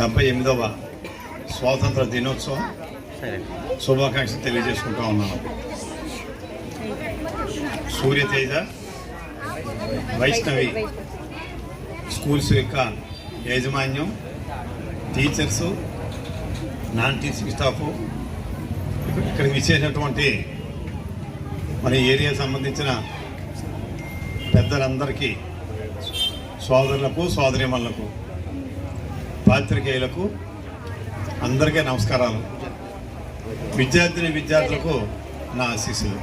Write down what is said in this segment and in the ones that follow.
డెబ్బై ఎనిమిదవ స్వాతంత్ర దినోత్సవం. శుభాకాంక్షలు తెలియజేసుకుంటా ఉన్నాను. సూర్యతేజ వైష్ణవి స్కూల్స్ యొక్క యాజమాన్యం టీచర్సు నాన్ టీచింగ్ స్టాఫ్. ఇక్కడికి విచ్చేసినటువంటి మన ఏరియా సంబంధించిన పెద్దలందరికీ సోదరులకు సోదరిమణులకు పాత్రికేయులకు అందరికీ నమస్కారాలు. విద్యార్థిని విద్యార్థులకు నా ఆశీస్సులు.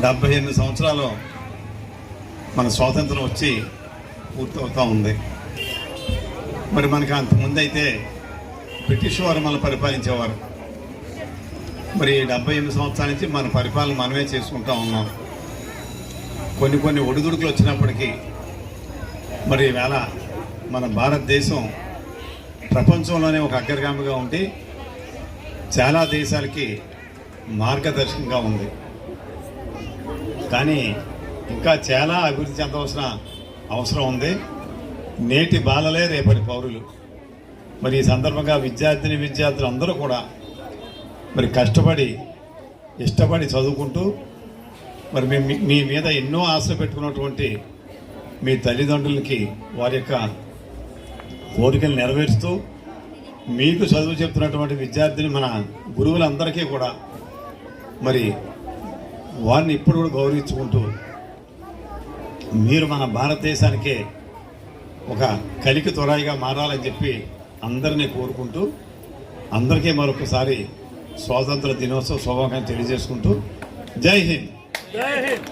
డెబ్బై ఎనిమిది సంవత్సరాలు మన స్వాతంత్రం వచ్చి పూర్తవుతూ ఉంది. మరి మనకి అంతకుముందు అయితే బ్రిటిష్ వారు మనం పరిపాలించేవారు. మరి డెబ్బై ఎనిమిది సంవత్సరాల నుంచి మన పరిపాలన మనమే చేసుకుంటూ ఉన్నాం. కొన్ని కొన్ని ఒడిదుడుకులు వచ్చినప్పటికీ మరి వేళ మన భారతదేశం ప్రపంచంలోనే ఒక అగ్రగామిగా ఉండి చాలా దేశాలకి మార్గదర్శకంగా ఉంది. కానీ ఇంకా చాలా అభివృద్ధి చెందవలసిన అవసరం ఉంది. నేటి బాలలే రేపటి పౌరులు. మరి ఈ సందర్భంగా విద్యార్థిని విద్యార్థులు అందరూ కూడా మరి కష్టపడి ఇష్టపడి చదువుకుంటూ మరి మీ మీ మీద ఎన్నో ఆశలు పెట్టుకున్నటువంటి మీ తల్లిదండ్రులకి వారి యొక్క కోరికలు నెరవేరుస్తూ మీకు చదువు చెప్తున్నటువంటి విద్యార్థిని మన గురువులందరికీ కూడా మరి వారిని ఇప్పుడు కూడా గౌరవించుకుంటూ మీరు మన భారతదేశానికే ఒక కలికి త్వరాయిగా మారాలని చెప్పి అందరినీ కోరుకుంటూ అందరికీ మరొకసారి స్వాతంత్ర దినోత్సవ శుభాకాంక్షలు తెలియజేసుకుంటూ జై హింద్. జై హింద్.